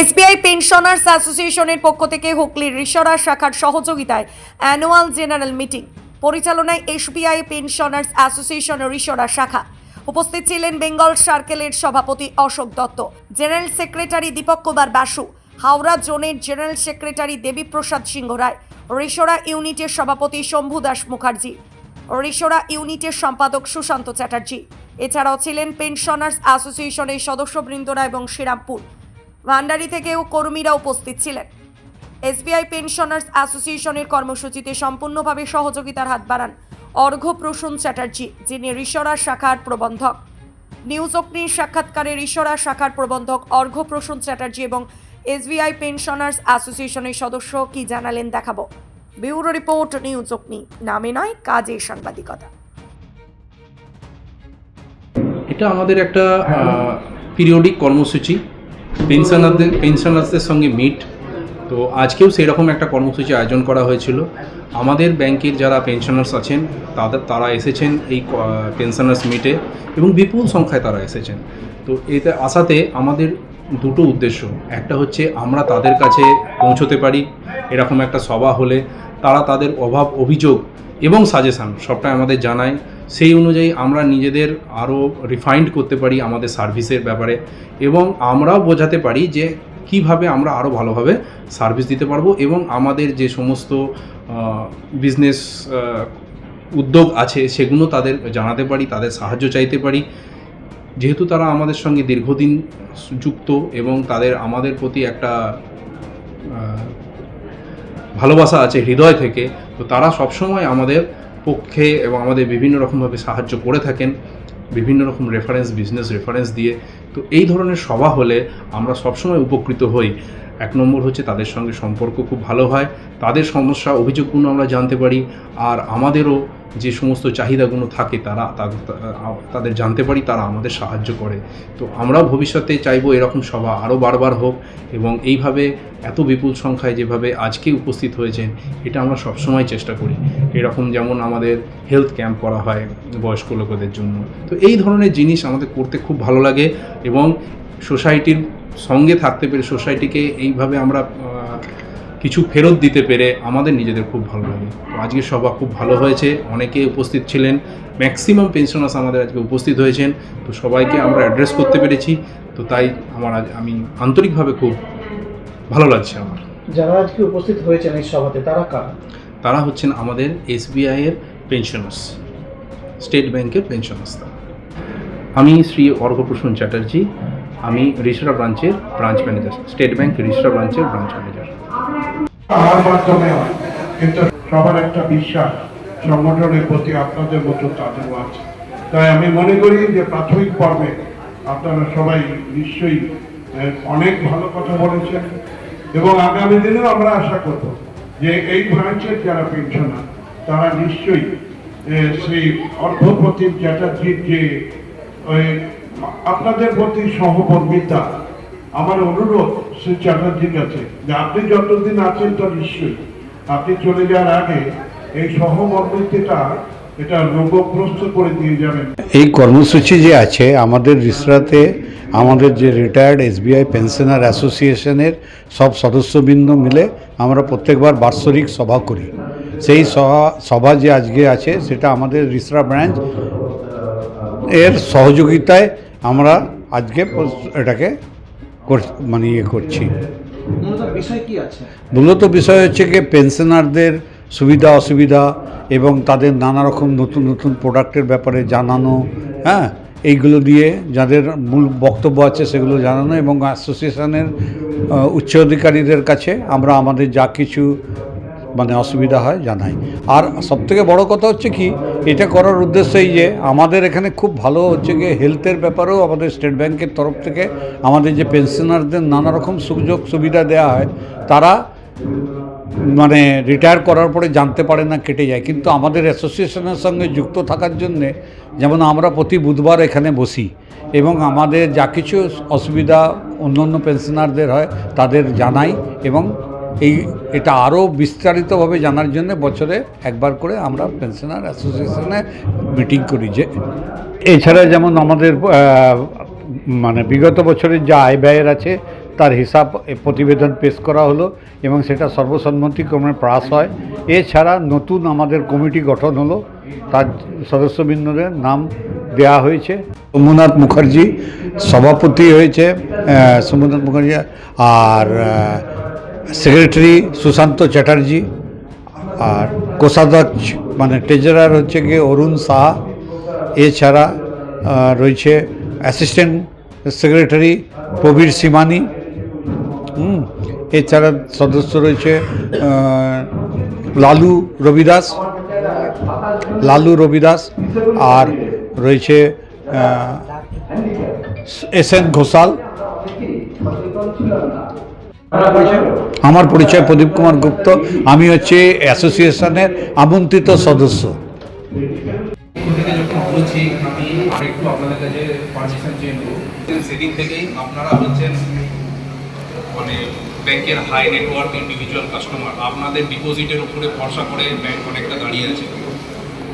SBI pensioners অ্যাসোসিয়েশনের পক্ষ থেকে হুগলির রিসরা শাখার সহযোগিতায় অ্যানুয়াল জেনারেল মিটিং। পরিচালনায় এসবিআই পেনশনার্স অ্যাসোসিয়েশন রিসরা শাখা। উপস্থিত ছিলেন বেঙ্গল সার্কেলের সভাপতি অশোক দত্ত, জেনারেল সেক্রেটারি দীপক কুমার বাসু, হাওড়া জোনের জেনারেল সেক্রেটারি দেবীপ্রসাদ সিংহ রায়, রিসরা ইউনিটের সভাপতি শম্ভু দাস মুখার্জি, রিসরা ইউনিটের সম্পাদক সুশান্ত চ্যাটার্জি। এছাড়াও ছিলেন পেনশনার্স অ্যাসোসিয়েশনের সদস্যবৃন্দরা এবং শ্রীরামপুর। ভান্ডারি থেকেও কর্মীরা উপস্থিত ছিলেন। এসবিআই পেনশনার্স অ্যাসোসিয়েশনের কর্মসূচিতে সম্পূর্ণভাবে সহযোগিতার হাত বাড়ান অর্ঘ্য প্রসূন চ্যাটার্জি, যিনি ঋষরা শাখার প্রবন্ধক। নিউজ অগ্নির সাক্ষাৎকারে ঋষরা শাখার প্রবন্ধক অর্ঘ্য প্রসূন চ্যাটার্জি এবং এসবিআই পেনশনার্স অ্যাসোসিয়েশনের সদস্য কি জানালেন দেখাবো। ব্যুরো রিপোর্ট, নিউজ অগ্নি, নামে নয়, কাজে সাংবাদিকতা। এটা আমাদের একটা পিরিয়ডিক কর্মসূচি। পেনশনারদের পেনশনার্সদের সঙ্গে মিট। তো আজকেও সেই রকম একটা কর্মসূচি আয়োজন করা হয়েছিল। আমাদের ব্যাংকের যারা পেনশনার্স আছেন, তাদের, তারা এসেছেন এই পেনশনার্স মিটে এবং বিপুল সংখ্যায় তারা এসেছেন। তো এতে আসাতে আমাদের দুটো উদ্দেশ্য। একটা হচ্ছে আমরা তাদের কাছে পৌঁছতে পারি, এরকম একটা সভা হলে তারা তাদের অভাব, অভিযোগ এবং সাজেশান সবটাই আমাদের জানায়। সেই অনুযায়ী আমরা নিজেদের আরও রিফাইন্ড করতে পারি আমাদের সার্ভিসের ব্যাপারে এবং আমরাও বোঝাতে পারি যে কীভাবে আমরা আরও ভালোভাবে সার্ভিস দিতে পারব এবং আমাদের যে সমস্ত বিজনেস উদ্যোগ আছে সেগুলো তাদের জানাতে পারি, তাদের সাহায্য চাইতে পারি। যেহেতু তারা আমাদের সঙ্গে দীর্ঘদিন যুক্ত এবং তাদের আমাদের প্রতি একটা ভালোবাসা আছে হৃদয় থেকে, তো তারা সবসময় আমাদের পক্ষে এবং আমাদের বিভিন্ন রকমভাবে সাহায্য করে থাকেন, বিভিন্ন রকম রেফারেন্স বিজনেস রেফারেন্স দিয়ে। তো এই ধরনের সভা হলে আমরা সবসময় উপকৃত হই। এক নম্বর হচ্ছে তাদের সঙ্গে সম্পর্ক খুব ভালো হয়। তাদের সমস্যা, অভিযোগগুলো আমরা জানতে পারি আর আমাদেরও যে সমস্ত চাহিদাগুলো থাকে তারা তাদের জানতে পারি, তারা আমাদের সাহায্য করে। তো আমরাও ভবিষ্যতে চাইব এরকম সভা আরও বারবার হোক এবং এইভাবে এত বিপুল সংখ্যায় যেভাবে আজকে উপস্থিত হয়েছেন, এটা আমরা সবসময় চেষ্টা করি। এরকম যেমন আমাদের হেলথ ক্যাম্প করা হয় বয়স্ক লোকেদের জন্য। তো এই ধরনের জিনিস আমাদের করতে খুব ভালো লাগে এবং সোসাইটির সঙ্গে থাকতে পেরে সোসাইটিকে এইভাবে আমরা কিছু ফেরত দিতে পেরে আমাদের নিজেদের খুব ভালো লাগে। তো আজকে সভা খুব ভালো হয়েছে অনেকে উপস্থিত ছিলেন ম্যাক্সিমাম পেনশনার্স আমাদের আজকে উপস্থিত হয়েছেন তো সবাইকে আমরা অ্যাড্রেস করতে পেরেছি তো তাই আমার আজ আমি আন্তরিকভাবে খুব ভালো লাগছে আমার। যারা আজকে উপস্থিত হয়েছেন এই সভাতে তারা কারা? তারা হচ্ছেন আমাদের এসবিআইয়ের পেনশনার্স স্টেট ব্যাংকের পেনশনার্স। আমি শ্রী অর্ঘপ্রসূন চ্যাটার্জি আমি রিসরা ব্রাঞ্চের branch manager, State Bank Rishra ব্রাঞ্চের ব্রাঞ্চ ম্যানেজার। আমার মাধ্যমে কিন্তু সবার একটা বিশ্বাস, সংগঠনের প্রতি আপনাদের মতো তাদেরও আছে। তাই আমি মনে করি যে প্রাথমিক পর্বে আপনারা সবাই নিশ্চয়ই অনেক ভালো কথা বলেছেন। এবং আগামী দিনেও আমরা আশা করব যে এই ব্রাঞ্চের যারা পেনশনার, তারা নিশ্চয়ই সেই অর্থপ্রতিম চ্যাটার্জির যে আপনাদের প্রতি সহকর্মিতা, আমার অনুরোধ শ্রী চ্যাটার্জির কাছে যে আপনি যতদিন আছেন তো নিশ্চয়ই। আপনি চলে যাওয়ার আগে এই সহমর্মিতাটা এই কর্মসূচি যে আছে, আমাদের রিসরাতে আমাদের যে রিটায়ার্ড এসবিআই পেনশনার অ্যাসোসিয়েশনের সব সদস্যবৃন্দ মিলে আমরা প্রত্যেকবার বাৎসরিক সভা করি। সেই সভা সভা যে আজকে আছে, সেটা আমাদের রিসরা ব্রাঞ্চ এর সহযোগিতায় আমরা আজকে এটাকে মানে ইয়ে করছি। মূলত বিষয় হচ্ছে কি পেনশনারদের সুবিধা অসুবিধা এবং তাদের নানা রকম নতুন নতুন প্রোডাক্টের ব্যাপারে জানানো হ্যাঁ? এইগুলো দিয়ে যাদের মূল বক্তব্য আছে সেগুলো জানানো এবং অ্যাসোসিয়েশনের উচ্চ অধিকারীদের কাছে আমরা আমাদের যা কিছু মানে অসুবিধা হয় জানাই। আর সবথেকে বড় কথা হচ্ছে কি, এটা করার উদ্দেশ্য এই যে আমাদের এখানে খুব ভালো হচ্ছে গিয়ে হেলথের ব্যাপারেও আমাদের স্টেট ব্যাংকের তরফ থেকে আমাদের যে পেনশনারদের নানা রকম সুযোগ সুবিধা দেওয়া হয়, তারা মানে রিটায়ার করার পরে জানতে পারে না কেটে যায়। কিন্তু আমাদের অ্যাসোসিয়েশনের সঙ্গে যুক্ত থাকার জন্যে যেমন আমরা প্রতি বুধবার এখানে বসি এবং আমাদের যা কিছু অসুবিধা অন্য অন্য পেনশনারদের হয়, তাদের জানাই এবং এই, এটা আরও বিস্তারিতভাবে জানার জন্য বছরে একবার করে আমরা পেনশনার অ্যাসোসিয়েশনে মিটিং করি যে এছাড়া যেমন আমাদের মানে বিগত বছরের যা আয় ব্যয়ের আছে তার হিসাব প্রতিবেদন পেশ করা হলো এবং সেটা সর্বসম্মতিক্রমে পাস হয়। এছাড়া নতুন আমাদের কমিটি গঠন হলো, তার সদস্যবৃন্দদের নাম দেয়া হয়েছে। সোমনাথ মুখার্জি সভাপতি হয়েছে সোমনাথ মুখার্জি, আর সেক্রেটারি সুশান্ত চ্যাটার্জি আর কোষাধ্যক্ষ মানে ট্রেজারার হচ্ছে গিয়ে অরুণ সাহা। এছাড়া রয়েছে অ্যাসিস্ট্যান্ট সেক্রেটারি প্রবীর সীমানি। হুম, এছাড়া সদস্য রয়েছে লালু রবিদাস। লালু রবিদাস আর রয়েছে এস এন ঘোষাল। আমার পরিচয় প্রদীপ কুমার গুপ্ত। আমি হচ্ছে অ্যাসোসিয়েশনের আমন্ত্রিত সদস্য। স্কুল থেকে যখন বলছি আমি আরেকটু আপনাদের কাছে পারমিশন চেয়ে নেব সেদিন থেকেই আপনারা হচ্ছেন মানে ব্যাংকের হাই নেটওয়ার্ক ইন্ডিভিজুয়াল কাস্টমার আপনাদের ডিপোজিটের উপরে ভরসা করে ব্যাংক অনেকটা দাঁড়িয়ে আছে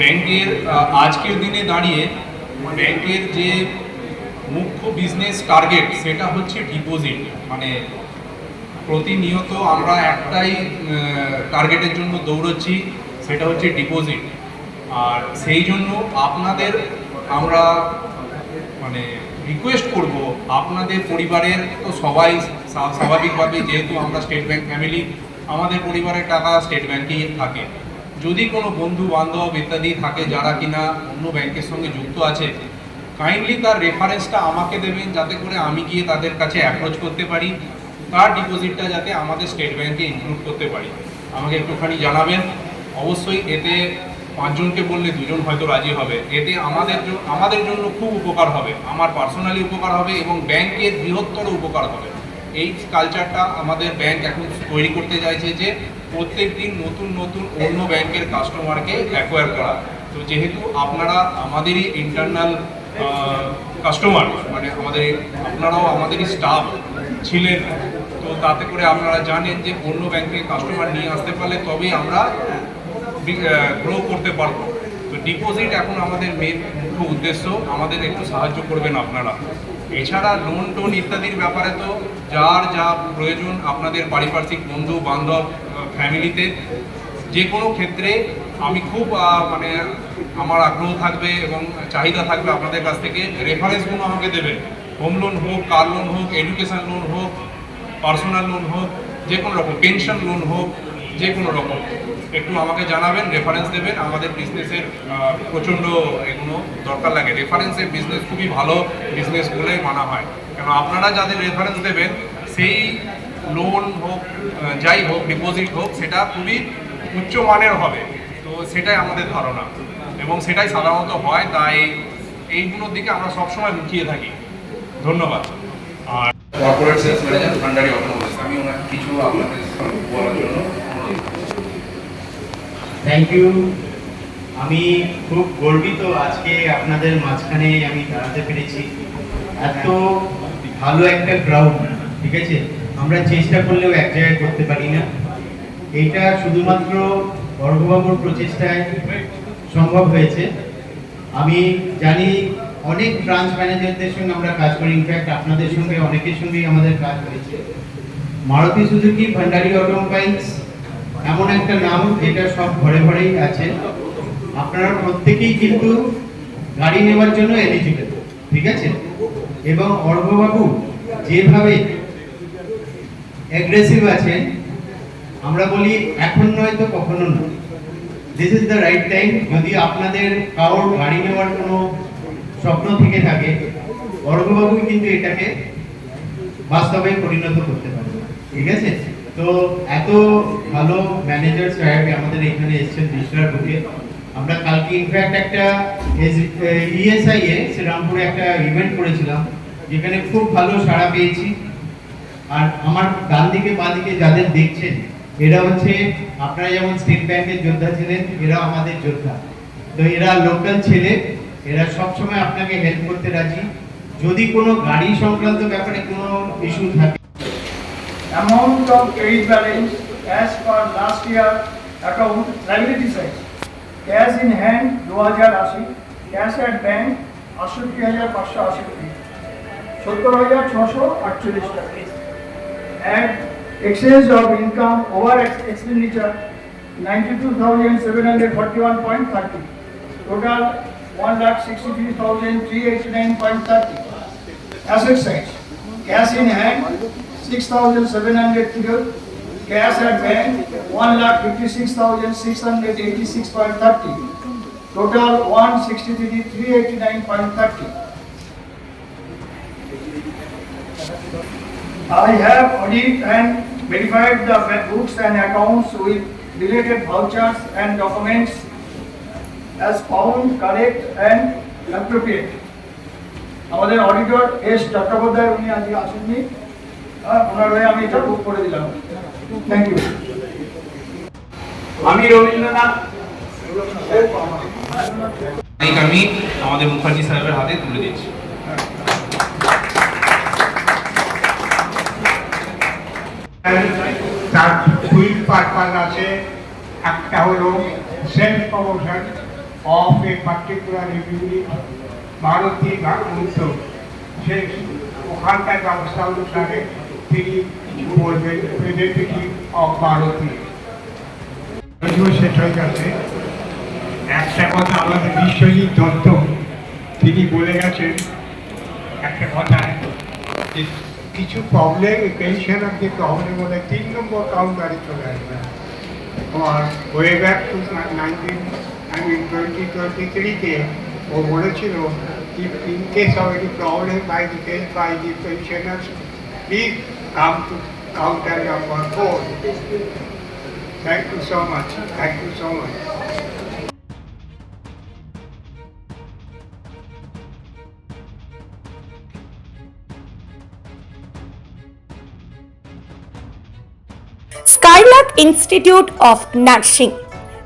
ব্যাংকের আজকের দিনে দাঁড়িয়ে ব্যাংকের যে মুখ্য বিজনেস টার্গেট সেটা হচ্ছে ডিপোজিট মানে প্রতিনিয়ত আমরা একটাই টার্গেটের জন্য দৌড়চ্ছি, সেটা হচ্ছে ডিপোজিট আর সেই জন্য আপনাদের আমরা মানে রিকোয়েস্ট করব আপনাদের পরিবারের, তো সবাই স্বাভাবিকভাবে যেহেতু আমরা স্টেট ব্যাংক ফ্যামিলি আমাদের পরিবারের টাকা স্টেট ব্যাংকেই থাকে। যদি কোনো বন্ধু বান্ধব ইত্যাদি থাকে যারা কিনা অন্য ব্যাংকের সঙ্গে যুক্ত আছে কাইন্ডলি তার রেফারেন্সটা আমাকে দেবেন, যাতে করে আমি গিয়ে তাদের কাছে অ্যাপ্রোচ করতে পারি। তার ডিপোজিটটা যাতে আমাদের স্টেট ব্যাংকে ইনক্লুড করতে পারি? আমাকে একটুখানি জানাবেন। অবশ্যই এতে পাঁচজনকে বললে দুজন হয়তো রাজি হবে। এতে আমাদের আমাদের জন্য খুব উপকার হবে। আমার পার্সোনালি উপকার হবে এবং ব্যাংকের বৃহত্তর উপকার হবে। এই কালচারটা আমাদের ব্যাংক এখন তৈরি করতে চাইছে যে প্রত্যেক দিন নতুন নতুন অন্য ব্যাংকের কাস্টমারকে অ্যাকোয়ার করা। তো যেহেতু আপনারা আমাদেরই ইন্টারনাল কাস্টমার মানে আমাদের আপনারাও আমাদেরই স্টাফ ছিলেন তো তাতে করে আপনারা জানেন যে অন্য ব্যাংকে কাস্টমার নিয়ে আসতে পারলে তবেই আমরা গ্রো করতে পারব। তো ডিপোজিট এখন আমাদের মেন মুখ্য উদ্দেশ্য, আমাদের একটু সাহায্য করবেন আপনারা। এছাড়া লোন টোন ইত্যাদির ব্যাপারে তো যার যা প্রয়োজন আপনাদের পারিপার্শ্বিক বন্ধু, বান্ধব ফ্যামিলিতে যে কোনো ক্ষেত্রে আমি খুব মানে আমার আগ্রহ থাকবে এবং চাহিদা থাকবে আপনাদের কাছ থেকে। রেফারেন্সগুলো আমাকে দেবেন। হোম লোন হোক কার লোন হোক এডুকেশন লোন হোক পার্সোনাল লোন হোক, যে কোনো রকম, পেনশন লোন হোক, যে কোনো রকম। একটু আমাকে জানাবেন রেফারেন্স দেবেন। আমাদের বিজনেসের প্রচণ্ড এগুলো দরকার লাগে। রেফারেন্সের বিজনেস খুবই ভালো বিজনেস বলেই মানা হয়। কেন আপনারা যাদের রেফারেন্স দেবেন, সেই লোন হোক যাই হোক ডিপোজিট হোক, সেটা খুবই উচ্চমানের হবে। তো সেটাই আমাদের ধারণা। এবং সেটাই সাধারণত হয়, তাই এইগুলোর দিকে আমরা সবসময় লুকিয়ে থাকি। ধন্যবাদ। আমি থ্যাংক ইউ আমি খুব গর্বিত আজকে আপনাদের মাঝখানে আমি দাঁড়াতে পেরেছি। এত ভালো একটা গ্রাউন্ড ঠিক আছে? আমরা চেষ্টা করলেও এক জায়গায় করতে পারি না। এইটা শুধুমাত্র বর্গবাবুর প্রচেষ্টায় সম্ভব হয়েছে। আমি জানি অনেক ব্রাঞ্চ ম্যানেজারদের সঙ্গে আমরা কাজ করি। ইনফ্যাক্ট আপনাদের সঙ্গে অনেকের সঙ্গেই আমাদের কাজ হয়েছে। মারুতি সুজুকি, ভান্ডারি অটোমোবাইলস এমন একটা নাম যেটা সব ঘরে ঘরেই আছে। আপনারা প্রত্যেকেই কিন্তু গাড়ি নেওয়ার জন্য এলিজিবল ঠিক আছে? এবং অর্ঘবাবু যেভাবে অ্যাগ্রেসিভ আছেন, আমরা বলি এখন নয় তো কখনো নয়। This is the right time যদি আপনাদের কারোর গাড়ি নেওয়ার কোনো স্বপ্ন থেকে থাকে অর্ঘবাবু কিন্তু এটাকে বাস্তবে পরিণত করতে পারবে ঠিক আছে? তো এত ভালো ম্যানেজার সাহেব আমাদের এখানে এসেছেন বিশ্বনাথ বুকে আমরা কালকে ইনফ্যাক্ট একটা ইএসআই এ শ্রীরামপুরে একটা ইভেন্ট করেছিলাম, যেখানে খুব ভালো সাড়া পেয়েছি। আর আমার ডান দিকে, বাঁ দিকে যাদের দেখছেন, এরা হচ্ছে আপনারা যেমন স্টেট ব্যাংকের যোদ্ধা ছিলেন, এরা আমাদের যোদ্ধা। তো এরা লোকাল ছেলে এরা সবসময় আপনাকে হেল্প করতে রাজি। যদি কোনো গাড়ি সংক্রান্ত ব্যাপারে কোনো ইস্যু থাকে। Amount of credit balance cash per last year account liability size cash in hand দু হাজার আশি ক্যাশ অ্যাট ব্যাঙ্ক আটষট্টি হাজার পাঁচশো আশি কোটি সত্তর হাজার ছশো আটচল্লিশ টাকা add exchange of income over expenditure ninety two thousand seven hundred forty one point thirty total 1,63,389.30. Asset side, cash in hand 6,700 figure, cash at bank 1,56,686.30. Total 163,389.30. I have audited and verified the books and accounts with related vouchers and documents as found correct and appropriate. আমাদের auditor S Chattopadhyay উনি আজকে আসেননি। ওনার হয়ে আমি এটা বুক করে দিলাম। Thank you আমি রবীন্দ্রনাথ। আমি আমাদের মুখার্জি সাহেবের হাতে তুলে দিচ্ছি। তার দুই পারপাস আছে। একটা হলো self promotion of a particular revenue Maruti বা মূর্ত ওখানকার ব্যবস্থা অনুসারে তিনি বলবেন বেনিফিটিং অফ মারুতি যদিও শেষ হয়ে গেছে, একটা কথা আমাদের বিশ্বজিৎ দত্ত। তিনি বলে গেছেন, একটা কথা, যে কিছু প্রবলেম পেনশনারকে প্রবলেম হলে তিন নম্বর কাউন্টারে চলে আসবে। I mean 2023 came or Monachino, if in case of any problem by the case by the pensioners, please come to counter number four. Thank you so much. Thank you so much. Skylark Institute of Nursing